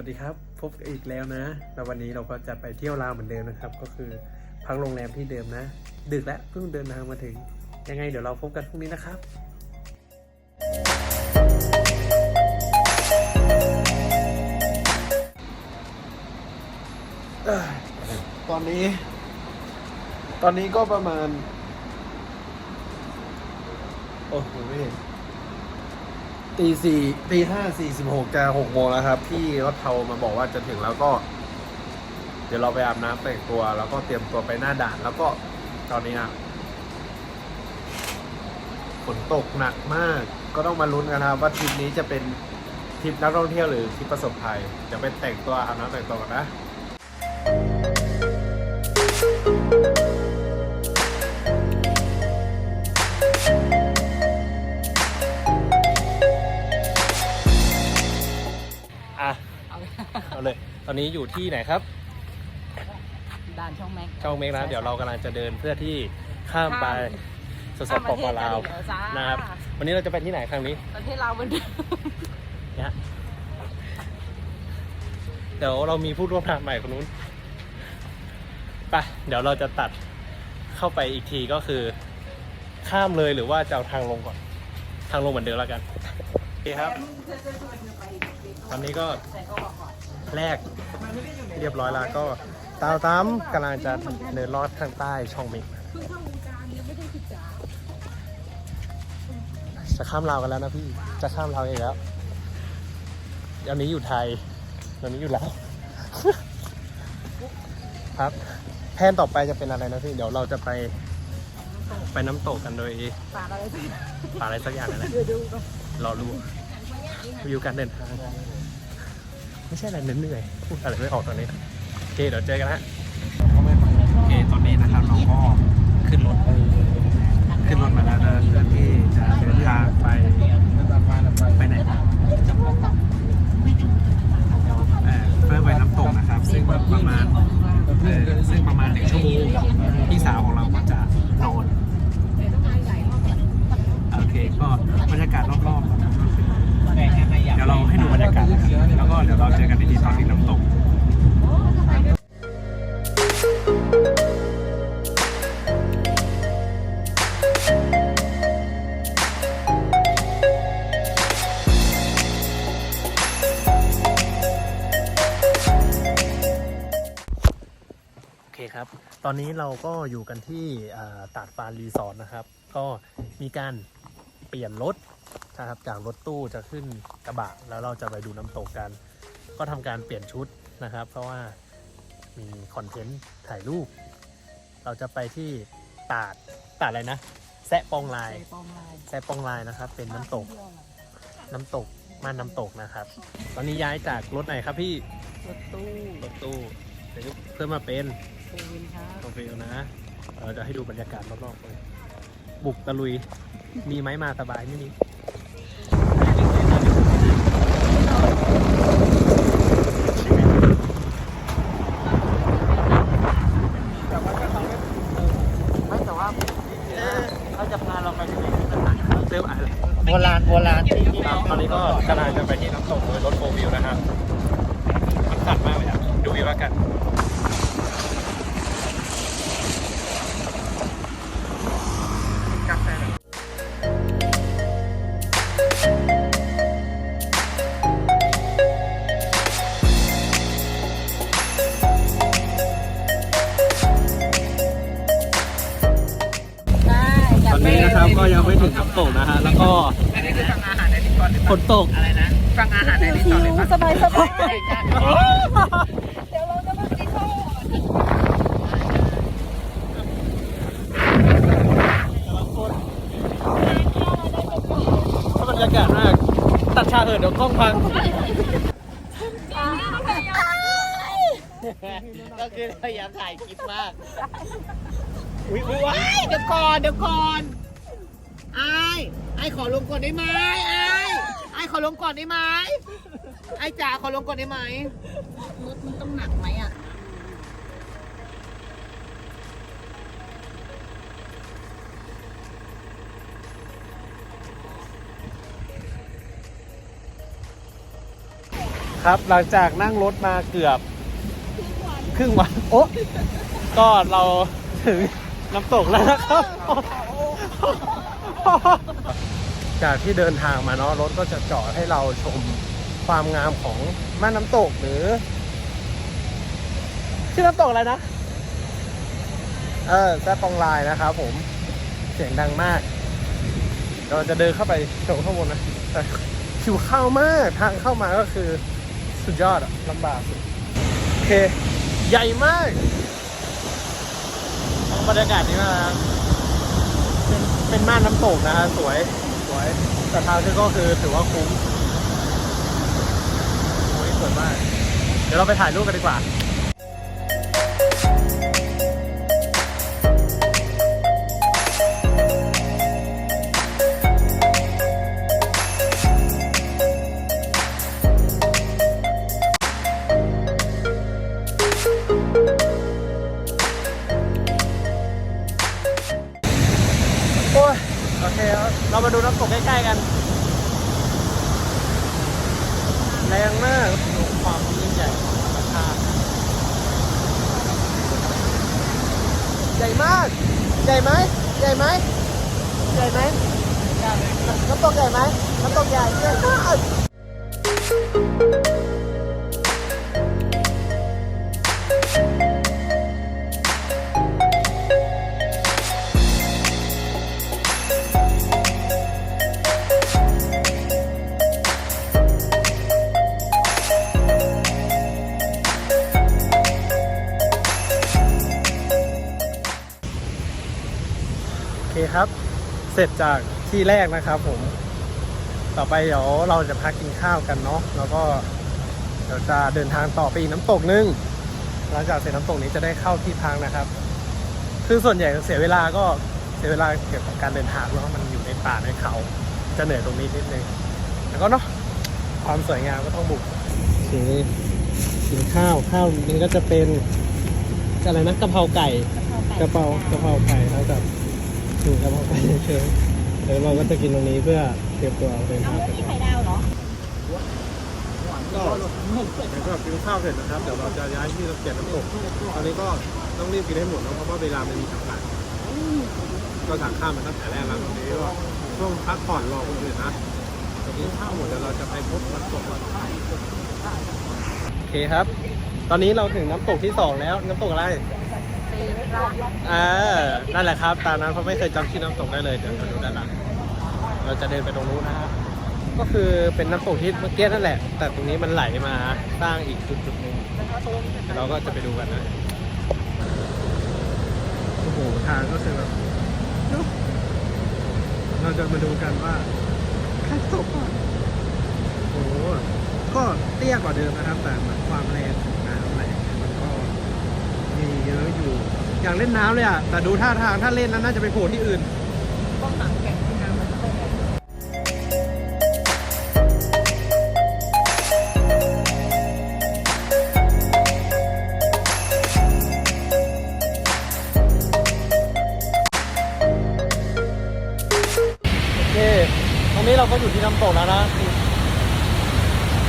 วัสดีครับ พบอีกแล้วนะ แล้ววันนี้เราก็จะไปเที่ยวลาวเหมือนเดิมนะครับ ก็คือพักโรงแรมที่เดิมนะ ดึกแล้วเพิ่งเดินทางมาถึง ยังไงเดี๋ยวเราพบกันพรุ่งนี้นะครับตอนนี้ ตอนนี้ก็ประมาณ โอ้โหไม่เห็น ตีสี่ตีห้าสี่สิบหกจะหกโมงแล้วครับพี่รถเทามาบอกว่าจะถึงแล้วก็ เดี๋ยวเราไปอาบน้ำแต่งตัว แล้วก็เตรียมตัวไปหน้าด่าน แล้วก็ตอนนี้อะฝนตกหนักมาก ก็ต้องมาลุ้นกันนะครับว่าทริปนี้จะเป็นทริปนักท่องเที่ยวหรือทริปประสบภัยเดี๋ยวไปแต่งตัวอาบน้ำแต่งตัวกันนะอะ ตอนนี้อยู่ที่ไหนครับด่านช่องแม็กช่องเมกนะเดี๋ยวเรากำลังจะเดินเพื่อที่ข้ามไปสสปปลาวข้มประเทศกันเหอจ้านะครับวันนี้เราจะไปที่ไหนครั้งนี้ประเทศลาวเหมือนเดิมนะฮะเดี๋ยวเรามีผู้ร่วมทางใหม่คนนู้นไปเดี๋ยวเราจะตัดเข้าไปอีกทีก็คือ ข้ามเลยหรือว่าจะเอาทางลงก่อน ทางลงเหมือนเดิมแล้วกันโอเคครับ ตอนนี้ก็ แรกเรียบร้อยแล้วก็ตามตามกำลังจะเดินลอดทางใต้ช่องเมกจะข้ามลาวกันแล้วนะพี่ จะข้ามลาวเองแล้วอันนี้อยู่ไทยตอนนี้อยู่ลาวครับแผนต่อไปจะเป็นอะไรนะพี่ เดี๋ยวเราจะไปไปน้ำตกกันโดยฝากอะไรสิป่าอะไรสักอย่างนั่นแหละเดี๋ยวดูก่อนรอรู้วิวการเดินทาง ไม่ใช่อะไรเหนื่อยๆพูดอะไรไม่ออกตอนนี้โอเคเดี๋ยวเจอกันฮะโอเคตอนนี้นะครับเราก็ขึ้นรถขึ้นรถมาแล้วนะเพื่อที่จะเดินทางไปไปไหนเพื่อไปน้ำตกนะครับ ซึ่งประมาณซึ่งประมาณหนึ่งชั่วโมงพี่สาวของเราก็จะนอนโอเคก็บรรยากาศรอบๆนะ เราให้ดูบรรยากาศนะครับแล้วก็เดี๋ยวเราเจอกันในที่ตอนที่น้ำตกโอเคครับตอนนี้เราก็อยู่กันที่ตาดฟานรีสอร์ทนะครับ ก็มีการเปลี่ยนรถ นะครับจากรถตู้จะขึ้นกระบะแล้วเราจะไปดูน้ำตกกัน ก็ทำการเปลี่ยนชุดนะครับ เพราะว่ามีคอนเทนต์ถ่ายรูป เราจะไปที่ตาดตาดอะไรนะแซะปองลายใส่ปองลายแซะปองลายนะครับ เป็นน้ำตก น้ำตกม่านน้ำตกนะครับ ตอนนี้ย้ายจากรถไหนครับพี่รถตู้รถตู้เดี๋ยวเพื่อมาเป็นเซเวินครับโอเคนะเราจะให้ดูบรรยากาศรอบๆเลยบุกตะลุย มีไหมมาสบายไม่มีไม่ น้ำตกนะฮะ แล้วก็อันนี้คือสั่งอาหารในรีสอร์ทหรือฝนตก อะไรนะสั่งอาหารในรีสอร์ทหรือสบายสบายบรรยากาศมาก ตัดฉากเถอะเดี๋ยวกล้องพัง ก็คือพยายามถ่ายคลิปมากวิวว้ายเดี๋ยวก่อน เดี๋ยวก่อน ไอ้ไอ้ขอลงก่อนได้ไหมไอ้ไอ้ขอลงก่อนได้ไหมไอ้จ๋าขอลงก่อนได้ไหมรถมันต้องหนักไหมอะครับหลังจากนั่งรถมาเกือบครึ่งวันโอ้ก็เราถึงน้ำตกแล้วนะครับ จากที่เดินทางมาเนาะรถก็จะจอดให้เราชมความงามของแม่น้ำตกหรือชื่อน้ำตกอะไรนะ เออแซ่ปองลายนะครับผมเสียงดังมาก เราจะเดินเข้าไปชมข้างบนนะแต่ชิวเข้ามากทางเข้ามาก็คือสุดยอดอะลำบากสุดโอเค ใหญ่มาก บรรยากาศดีมากนะ เป็นม่านน้ำตกนะฮะสวยสวยแต่ทางที่ก็คือถือว่าคุ้มโอ้ยสวยมาก เดี๋ยวเราไปถ่ายรูปกันดีกว่า เรามาดูน้ำตกใกล้ๆกัน แรงมากดูความยิ่งใหญ่ของธรรมชาติใหญ่มาก ใหญ่ไหมใหญ่ไหมใหญ่ไหมน้ำตกใหญ่ไหมน้ำตกใหญ่ใหญ่มาก เสร็จจากที่แรกนะครับผม ต่อไปเดี๋ยวเราจะพักกินข้าวกันเนาะแล้วก็เดี๋ยวจะเดินทางต่อไปอีกน้ำตกนึงหลังจากเสร็จน้ำตกนี้จะได้เข้าที่พักนะครับ คือส่วนใหญ่เสียเวลาก็เสียเวลาเกี่ยวกับการเดินทางเนาะมันอยู่ในป่าในเขา จะเหนื่อยตรงนี้นิดนึงแล้วก็เนาะความสวยงามก็ต้องบุกโอเคกินข้าวข้าวนี้ก็จะเป็นอะไรนะกะเพราไก่กะเพรากะเพราไก่แล้วกับ ถูกกะเพราไก่เฉยๆเดี๋ยวเราก็จะกินตรงนี้เพื่อเตรียมตัวเดินทางไปมีไข่ดาวเหรอก็หลังจากกินข้าวเสร็จนะครับเดี๋ยวเราจะย้ายที่เราเปลี่ยนน้ำตกตอนนี้ก็ต้องรีบกินให้หมดนะเพราะว่าเวลามันมีจำกัดก็สั่งข้าวมาตั้งแต่แรกแล้วตรงนี้ก็ช่วงพักผ่อนรอคนอื่นนะตอนนี้ข้าวหมดเดี๋ยวเราจะไปพบน้ำตกวันต่อไปโอเคครับ ตอนนี้เราถึงน้ำตกที่สองแล้วน้ำตกอะไร อ่านั่นแหละครับ ตามนั้นเขาไม่เคยจำชื่อน้ำตกได้เลย เดี๋ยวมาดูด้านหลังเราจะเดินไปตรงนู้นนะครับ ก็คือเป็นน้ำตกที่เมื่อกี้นั่นแหละ แต่ตรงนี้มันไหลมาสร้างอีกจุดจุดๆหนึงเราก็จะไปดูกันนะ โอ้โห ทางก็คือแบบเนอะเราจะมาดูกันว่าใครตกก่อนโอ้โห ก็เตี้ยกว่าเดิมนะครับ แต่เหมือนความแรงของน้ำอะไรอย่างเงี้ยมันก็มี เยอะอยู่ อยากเล่นน้ำเลยอะ แต่ดูท่าทางถ้าเล่นนั้นน่าจะไปโผล่ที่อื่น ต้องหนังแข็งที่น้ำมันต้องแบบโอเคตรงนี้เราก็อยู่ที่น้ำตกแล้วนะ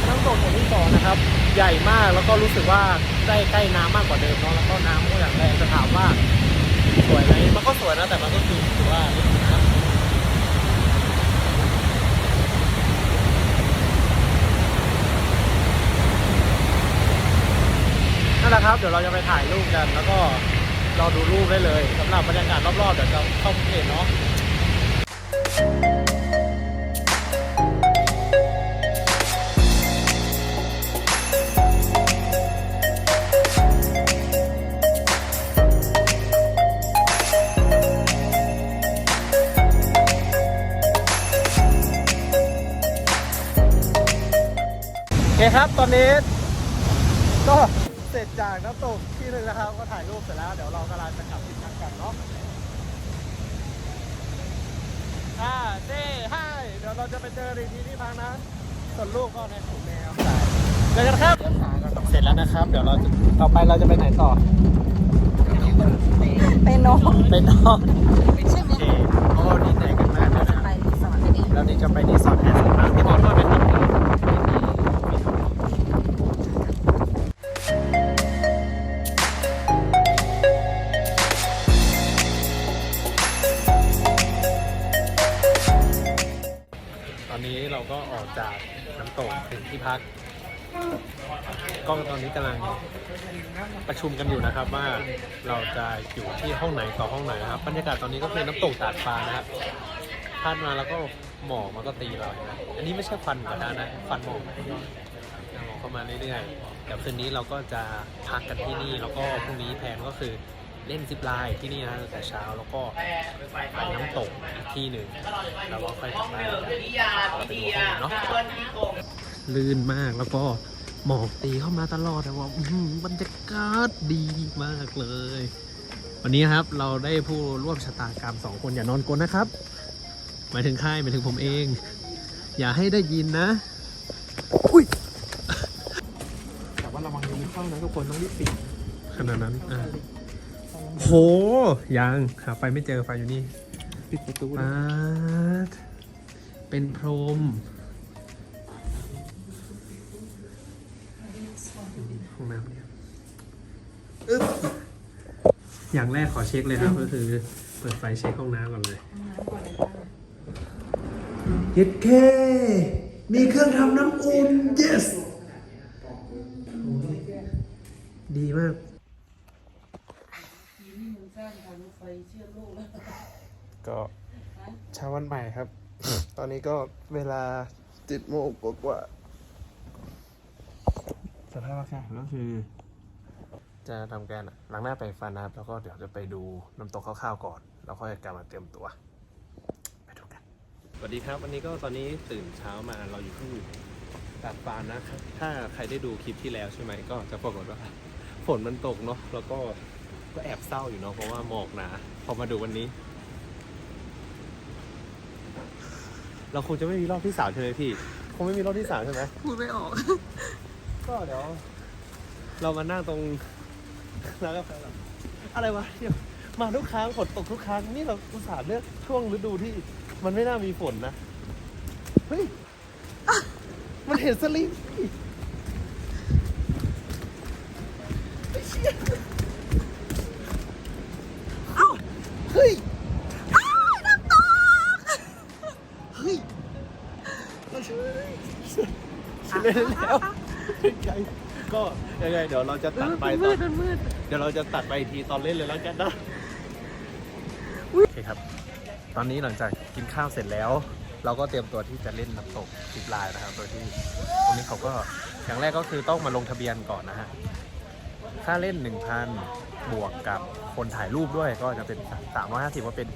น้ำตกแห่งที่สองนะครับ ใหญ่มากแล้วก็รู้สึกว่า ได้ใกล้น้ำมากกว่าเดิมเนาะแล้วก็น้ำก็อย่างแรงจะถามว่าสวยไหมมันก็สวยนะแต่มันก็คือถือว่าไม่ถึงน้ำนั่นแหละครับเดี๋ยวเราจะไปถ่ายรูปกัน แล้วก็รอดูรูปได้เลยสำหรับบรรยากาศรอบๆเดี๋ยวจะเข้าเพจเนาะ เคครับตอนนี้ก็เสร็จจากน้ำตกที่หนึ่งนะครับ ก็ถ่ายรูปเสร็จแล้ว เดี๋ยวเรากำลังจะกลับที่พักกันเนาะอ่าเจ้ให้เดี๋ยวเราจะไปเจออีกทีที่พักนะส่วนลูกก็ในถุงแมวเจอกันครับเสร็จแล้วนะครับ เดี๋ยวเราจะต่อไปเราจะไปไหนต่อ ไปนอนไปนอนใช่โอไหมเคโอ้ดีใจกันมากเลยนะไปรีสอร์ทอันนี้แล้วนี่จะไปรีสอร์ทแอนด์สปาที่บอกว่าเป็น ชุมกันอยู่นะครับว่าเราจะอยู่ที่ห้องไหนต่อห้องไหนนะครับบรรยากาศตอนนี้ก็คือน้ำตกตาดฟ้านะครับพาดมาแล้วก็หมอกมันก็ตีเรานไหมอันนี้ไม่ใช่ควันกระดานะควันหมอกหมอกเข้ามาเรื่อยๆเดี๋ยวคืนนี้เราก็จะพักกันที่นี่แล้วก็พรุ่งนี้แผนก็คือเล่นซิปไลน์ที่นี่นะตั้งแต่เช้าแล้วก็ไปน้ำตกอีกที่หนึ่งแล้วก็ค่อยกลับบ้านกันไปดูห้องเนาะลื่นมากแล้วก็ หมอกตีเข้ามาตลอดแต่ว่าอื้อหือบรรยากาศดีมากเลย วันนี้ครับเราได้ผู้ร่วมชะตากรรมสองคนอย่านอนกลนนะครับ หมายถึงใครหมายถึงผมเอง อย่าให้ได้ยินนะอุ้ยแต่ว่าระวังยุงเข้านะทุกคนต้องรีบปิดขนาดนั้นอะโหยังหาไฟไม่เจอไฟอยู่นี่ปิดประตูปาดเป็นพรม ห้องน้ำเนี่ยอึ๊บอย่างแรกขอเช็คเลยครับ ก็คือเปิดไฟเช็คห้องน้ำก่อนเลยเย็ดเค มีเครื่องทำน้ำอุ่น yes โอ้ยดีมากก็เช้าวันใหม่ครับ ตอนนี้ก็เวลาเจ็ดโมงกว่าๆ สภาพอากาศก็คือ จะทำการล้างหน้าแปรงฟันนะครับ แล้วก็เดี๋ยวจะไปดูน้ำตกคร่าวๆก่อน แล้วค่อยกลับมาเตรียมตัว ไปดูกันสวัสดีครับ วันนี้ก็ตอนนี้ตื่นเช้ามาเราอยู่ที่ตาดฟ้านะครับ ถ้าใครได้ดูคลิปที่แล้วใช่ไหมก็จะปรากฏว่า ฝนมันตกเนาะแล้วก็ก็แอบเศร้าอยู่เนาะเพราะว่าหมอกหนาพอมาดูวันนี้ เราคงจะไม่มีรอบที่สามใช่ไหมพี่ คงไม่มีรอบที่สามใช่ไหม พูดไม่ออก ก็เดี๋ยว เรามานั่งตรงร้านกาแฟก่อนอะไรวะเดี๋ยวมาทุกครั้งฝนตกทุกครั้งนี่เราอุตส่าห์เลือกช่วงฤดูที่มันไม่น่ามีฝนนะเฮ้ยมันเห็นสลิงนี่ไอ้เชี่ยเอ้าเฮ้ยน้ำตกเฮ้ยเราช่วยฉันเล่นแล้วไกล ก็ยังไงเดี๋ยวเราจะตัดไปตมือดนมันมืด เดี๋ยวเราจะตัดไปอีกทีตอนเล่นเลยแล้วกันนะโอเคครับ ตอนนี้หลังจากกินข้าวเสร็จแล้ว เราก็เตรียมตัวที่จะเล่นน้ำตกสิบลายนะครับ โดยที่ตรงนี้เขาก็อย่างแรกก็คือต้องมาลงทะเบียนก่อนนะฮะ ค่าเล่น 1,000 บวกกับคนถ่ายรูปด้วยก็จะเป็น 350ก็เป็น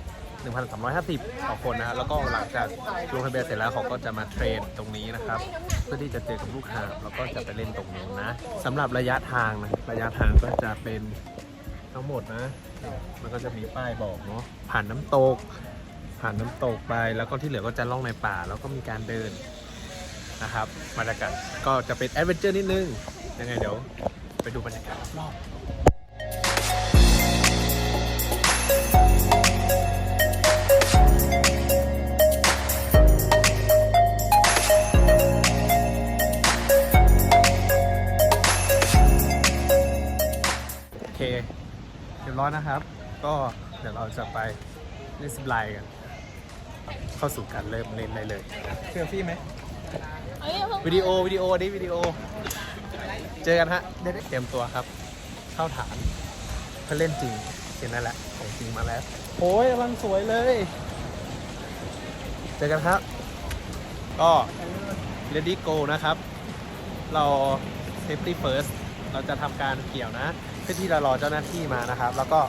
1,350ต่อคนนะฮะแล้วก็หลังจากลงทะเบียนเสร็จแล้วเขาก็จะมาเทรนตรงนี้นะครับ เพื่อที่จะเจอกับลูกหาบแล้วก็จะไปเล่นตรงนู้นะสำหรับระยะทางนะระยะทางก็จะเป็นทั้งหมดนะมันก็จะมีป้ายบอกเนาะผ่านน้ำตก ผ่านน้ำตกไปแล้วก็ที่เหลือก็จะล่องในป่าแล้วก็มีการเดินนะครับบรรยากาศก็จะเป็นแอดเวนเจอร์นิดนึงยังไงเดี๋ยวไปดูบรรยากาศรอบโยบร้อยนะครับ ก็เดี๋ยวเราจะไปเล่นซิปไลน์กัน เข้าสู่การเริ่มเล่นได้เลยเชื่อพี่ไหมวิดีโอวิดีโอนี้วิดีโอ เจอกันฮะได้เตรียมตัวครับ เข้าฐานเพื่อเล่นจริงเห็นนั่นแหละของจริงมาแล้วโอ้ยกำลังสวยเลย เจอกันครับ ก็ ready go นะครับ เรา safety first เราจะทำการเกี่ยวนะ เพื่อที่จะรอเจ้าหน้าที่มานะครับ แล้วก็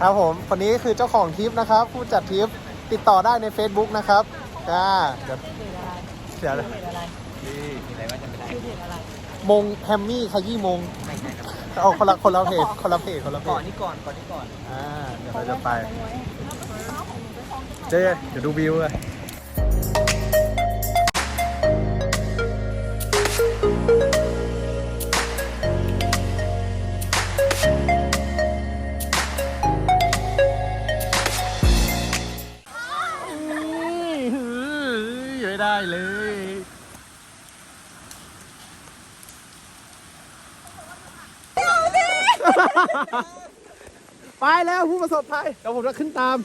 ครับผมคนนี้คือเจ้าของทริปนะครับ ผู้จัดทริปติดต่อได้ใน Facebook นะครับอ่าเดี๋ยวเดี๋ยวเพจอะไรนี่มีอะไรว่าจะไม่ได้ชื่อเพจอะไรมงแฮมมี่ขยี้มงไม่ใช่ครับเอาคนละคนละเพจคนละเพจคนละเพก่อนจนี้ก่อนก่อนนี้ก่อนอ่าเดี๋ยวเราจะไป เจ๊เดี๋ยวดูวิวเลย ผู้ประสบภัยเดี๋ยวผมจะขึ้นตาม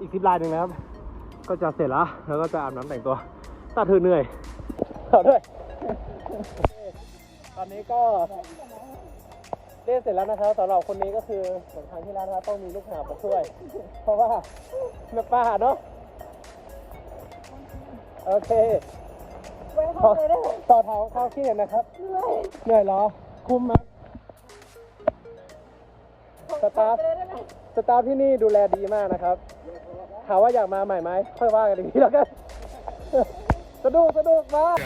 อีกสิบลายหนึ่งนะครับ ก็จะเสร็จแล้ว แล้วก็จะอาบน้ำแต่งตัวตัดเธอเหนื่อยต่อด้วย ตอนนี้ก็เล่นเสร็จแล้วนะครับสำหรับคนนี้ก็คือเหมือนครั้งที่แล้วนะครับต้องมีลูกหาบมาช่วย เพราะว่าเลือกป้าเนาะโอเคต่อต่อเท้าเข้าที่นะครับเหนื่อยเหรอ คุ้มไหม สตาฟสตาฟที่นี่ดูแลดีมากนะครับ ถามว่าอยากมาใหม่ไหมค่อยว่ากันอีกทีแล้วกันสนุกสนุกมาก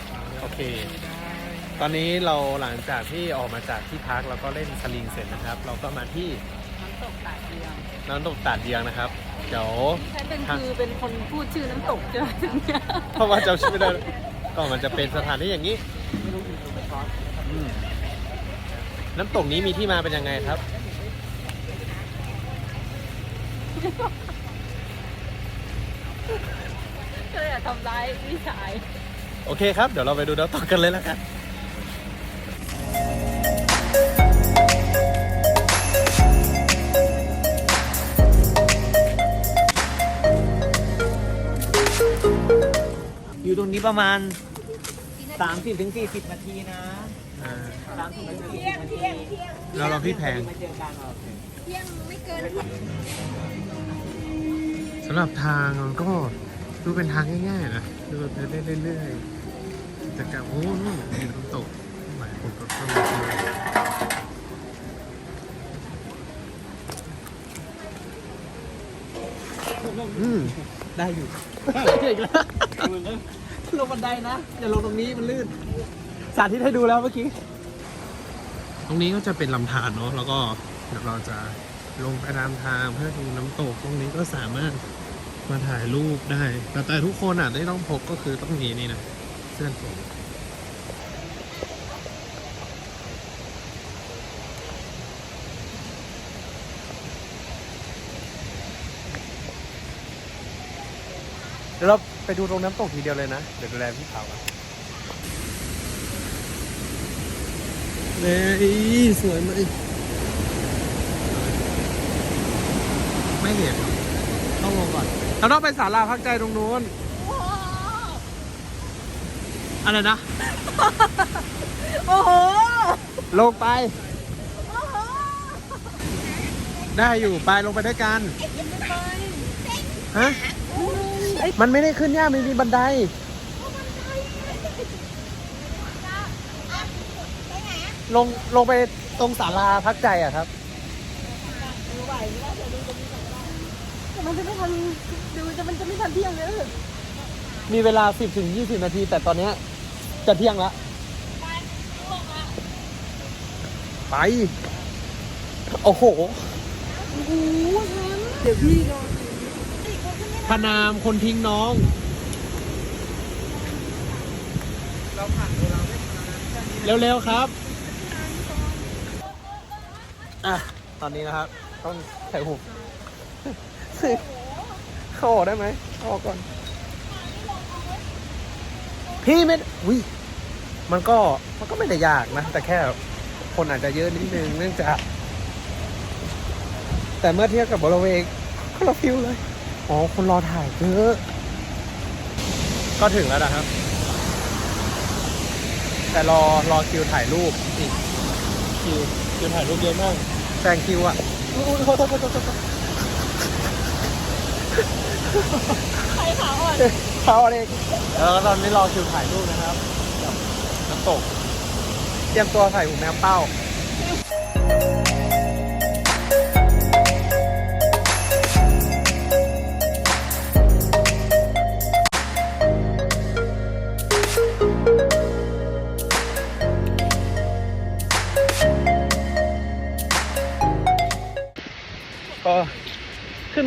โอเค ตอนนี้เราหลังจากที่ออกมาจากที่พักแล้วก็เล่นสลิงเสร็จนะครับ เราก็มาที่น้ำตกตาดเดียวน้ำตกตาดเดียงนะครับเดี๋ยวใช่เป็นคือเป็นคนพูดชื่อน้ำตกใช่ไหมเนี่ยเพราะว่าจำชื่อไม่ได้ก็มันจะเป็นสถานที่อย่างนี้อืมน้ำตกนี้มีที่มาเป็นยังไงครับ ก็เลยอยากทำร้ายพี่ชาย โอเคครับ เดี๋ยวเราไปดูน้ำตกกันเลยแล้วกันอยู่ตรงนี้ประมาณ 30-40ถึง40นาทีนะอ่า30ถึง40นาทีแล้วเราพี่แพง มาเจอกันโอเค สำหรับทางมันก็ดูเป็นทางง่ายๆนะดูแบบเดินเรื่อยๆจากการโอ้นู่นมีน้ำตกหลายคนก็เข้ามาเที่ยวอืมได้อยู่อีกแล้วลงบันไดนะ อย่าลงตรงนี้มันลื่น สาธิตให้ดูแล้วเมื่อกี้ ตรงนี้ก็จะเป็นลำธารเนาะแล้วก็ เดี๋ยวเราจะลงไปตามทางเพื่อดูน้ำตกตรงนี้ก็สามารถมาถ่ายรูปได้ แต่แต่ทุกคนอะได้ต้องพกก็คือต้องมีนี่นะเสื้อผมเดี๋ยวเราไปดูตรงน้ำตกทีเดียวเลยนะ เดี๋ยวดูแลพี่เขาอะเลยสวยไหมไม่ เห็นต้องลงก่อนเราต้องไปศาลาพักใจตรงนู้นอะไรนะ โอ้โห ลงไป ได้อยู่ไปลงไปด้วยกัน ฮะ มันไม่ได้ขึ้นยากมันมีบันได ลงลงไปตรงศาลาพักใจอะครับ มันจะไม่ทันดูจะมันจะไม่ทันเที่ยงเลยมีเวลา 10ถึง20 นาที แต่ตอนเนี้ยจะเที่ยงละไป โอ้โหเดี๋ยวพี่รอพนามคนทิ้งน้อง เร็วๆครับ อะ ตอนนี้นะครับ ต้องใส่หู เข้าออกได้ไหมเข้าออกก่อน พี่ไม่วิมันก็มันก็ไม่ได้ยากนะ แต่แค่คนอาจจะเยอะนิดนึงเนื่องจาก แต่เมื่อเทียบกับบริเวณก็เราฟิวเลย อ๋อ คนรอถ่ายเยอะ ก็ถึงแล้วนะครับ แต่รอรอคิวถ่ายรูปอีกคิวคิวถ่ายรูปเยอะมากแซงคิวอะอุ๊ ใครขาอ่อน เขาอะไรแล้วก็ตอนนี้รอคิวถ่ายรูปนะครับกับน้ำตก เตรียมตัวใส่หูแมวเป้า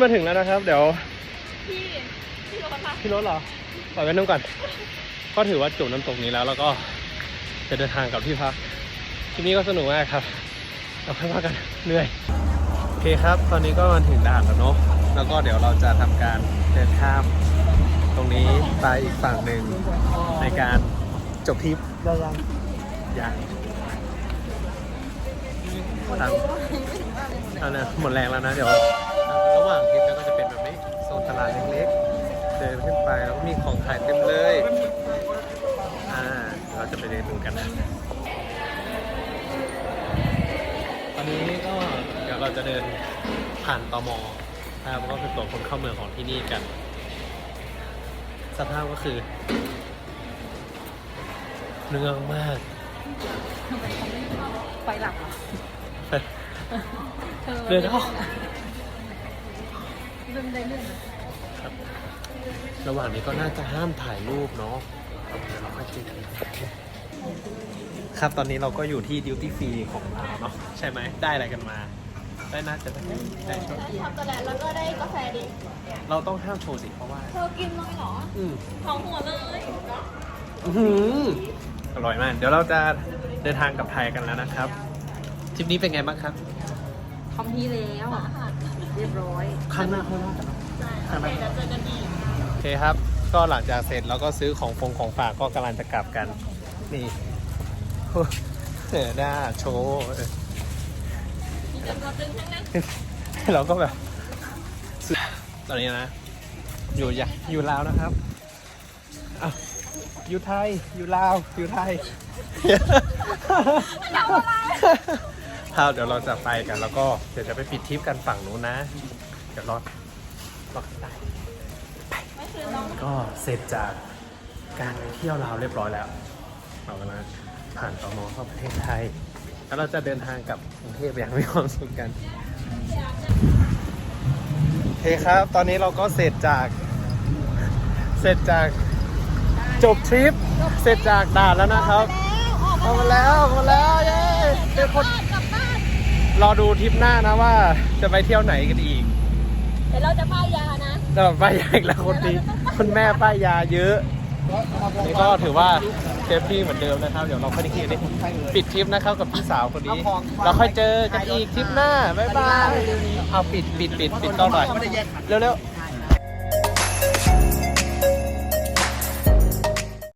มาถึงแล้วนะครับ เดี๋ยวพี่พี่รถค่ะพี่รถเหรอปล่อยไว้นู่นก่อนก็ถือว่าจบน้ำตกนี้แล้ว แล้วก็จะเดินทางกลับที่พักทริปนี้ก็สนุกมากครับเราค่อยว่ากันเหนื่อยโอเคครับ ตอนนี้ก็มาถึงด่านแล้วเนาะแล้วก็เดี๋ยวเราจะทำการเดินข้าม ตรงนี้ไปอีกฝั่งหนึ่งในการจบทริปได้ยังอย่างตามเอานะหมดแรงแล้วนะเดี๋ยว ระหว่างทริปแล้วก็จะเป็นแบบนี้โซนตลาดเล็กๆ เดินขึ้นไปแล้วก็มีของขายเต็มเลย อ่า เราจะไปเดินดูกันนะ ตอนนี้ก็เดี๋ยวเราจะเดินผ่านตอมนะครัก็คือตัวคนเข้าเมืองของที่นี่กัน สภาพก็คือ เนืองมากไฟหลับเหรอ เธอเดินออ เดินได้เรื่องระหว่างนี้ก็น่าจะห้ามถ่ายรูปเนาะเดี๋ยวเราค่อยคุยกันครับตอนนี้เราก็อยู่ที่ดิวตี้ฟรีของเราเนาะใช่ไหมได้อะไรกันมา ได้น่าจะได้ได้ช็อตทำตะแลแล้วก็ได้กาแฟดิเราต้องห้ามโชว์สิเพราะว่า เธอกินน้อยเหรออืมของหัวเลยอื้อหืออร่อยมาก เดี๋ยวเราจะเดินทางกลับไทยกันแล้วนะครับทริปนี้เป็นไงบ้างครับค อมพีแล้วเรียบร้อยข้างหน้าข้างหน้ากันข้างหน้าโอเคครับ ก็หลังจากเสร็จเราก็ซื้อของฟงของฝากก็กำลังจะกลับกัน นี่ เออหน้าโชว์เออมีจำนวนนึงทั้งนั้นเราก็แบบซื้อตอนนี้นะ อยู่อยากอยู่ลาวนะครับอ้าวอยู่ไทย อยู่ลาว อยู่ไทยครั บเดี๋ยวเราจะไปกัน แล้วก็เดี๋ยวจะไปปิดทริปกันฝั่งนู้นนะ เดี๋ยวรอรอได้ก็เสร็จจากการไปเที่ยวลาวเรียบร้อยแล้วเรากำลังผ่านตมเข้าประเทศไทย แล้วเราจะเดินทางกลับกรุงเทพอย่างมีความสุขกันโอเคครับ ตอนนี้เราก็เสร็จจาก เสร็จจากจบทริป เสร็จจากด่านแล้วนะครับออกมาแล้วออกมาแล้วเย้เป็นคน รอดูทริปหน้านะว่าจะไปเที่ยวไหนกันอีก เดี๋ยวเราจะป้ายยานะแต่ป้ายยาอีกแล้วคนนี้คุณแม่ป้ายยาเยอะนี่ก็ถือว่าเซฟตี้เหมือนเดิมนะครับ เดี๋ยวเราค่อยทีนี้ปิดทริปนะครับกับพี่สาวคนนี้ เราค่อยเจอกันอีกทริปหน้า บ๊ายบาย เอาปิดปิดปิดปิดกล้องหน่อยเร็วๆ